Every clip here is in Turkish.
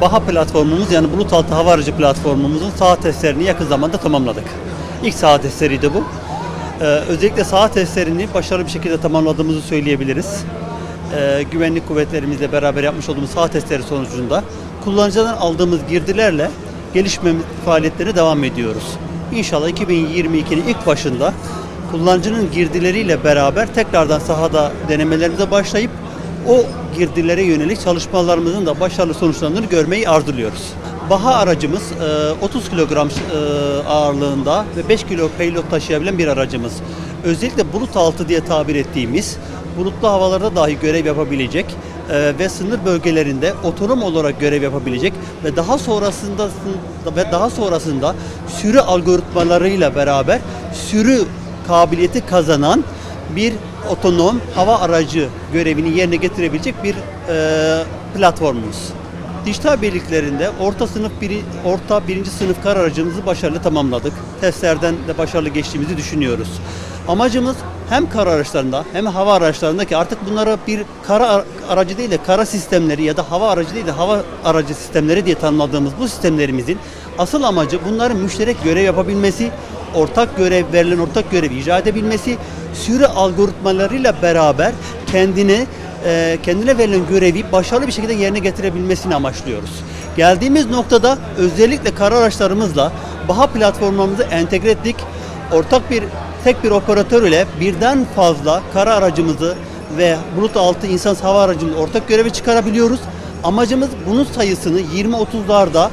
Baha platformumuz yani bulut altı hava aracı platformumuzun saha testlerini yakın zamanda tamamladık. İlk saha testleriydi bu. Ee, özellikle saha testlerini başarılı bir şekilde tamamladığımızı söyleyebiliriz. Ee, güvenlik kuvvetlerimizle beraber yapmış olduğumuz saha testleri sonucunda kullanıcıdan aldığımız girdilerle gelişme faaliyetlerine devam ediyoruz. İnşallah 2022'nin ilk başında kullanıcının girdileriyle beraber tekrardan sahada denemelerimize başlayıp o girdilere yönelik çalışmalarımızın da başarılı sonuçlandığını görmeyi arzuluyoruz. Baha aracımız e, 30 kilogram e, ağırlığında ve 5 kilo payload taşıyabilen bir aracımız. Özellikle bulut altı diye tabir ettiğimiz bulutlu havalarda dahi görev yapabilecek e, ve sınır bölgelerinde otonom olarak görev yapabilecek ve daha sonrasında ve daha sonrasında sürü algoritmalarıyla beraber sürü kabiliyeti kazanan bir otonom hava aracı görevini yerine getirebilecek bir e, platformumuz. Dijital birliklerinde orta sınıf biri, orta birinci sınıf kar aracımızı başarılı tamamladık. Testlerden de başarılı geçtiğimizi düşünüyoruz. Amacımız hem kara araçlarında hem hava araçlarındaki artık bunlara bir kara ar- aracı değil de kara sistemleri ya da hava aracı değil de hava aracı sistemleri diye tanımladığımız bu sistemlerimizin asıl amacı bunların müşterek görev yapabilmesi, ortak görev verilen ortak görevi icra edebilmesi, sürü algoritmalarıyla beraber kendini e, kendine verilen görevi başarılı bir şekilde yerine getirebilmesini amaçlıyoruz. Geldiğimiz noktada özellikle kara araçlarımızla BAHA platformlarımızı entegre ettik. Ortak bir tek bir operatör ile birden fazla kara aracımızı ve bulut altı insan hava aracımızı ortak göreve çıkarabiliyoruz. Amacımız bunun sayısını 20-30'larda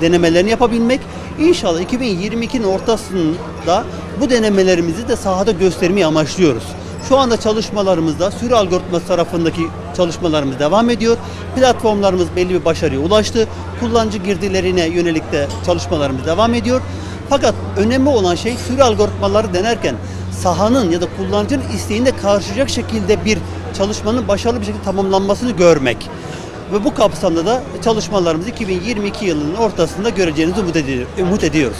denemelerini yapabilmek. İnşallah 2022'nin ortasında bu denemelerimizi de sahada göstermeyi amaçlıyoruz. Şu anda çalışmalarımızda sürü algoritması tarafındaki çalışmalarımız devam ediyor. Platformlarımız belli bir başarıya ulaştı. Kullanıcı girdilerine yönelik de çalışmalarımız devam ediyor. Fakat önemli olan şey sürü algoritmaları denerken sahanın ya da kullanıcının isteğinde karşılayacak şekilde bir çalışmanın başarılı bir şekilde tamamlanmasını görmek. Ve bu kapsamda da çalışmalarımızı 2022 yılının ortasında göreceğinizi umut ediyor- umut ediyoruz.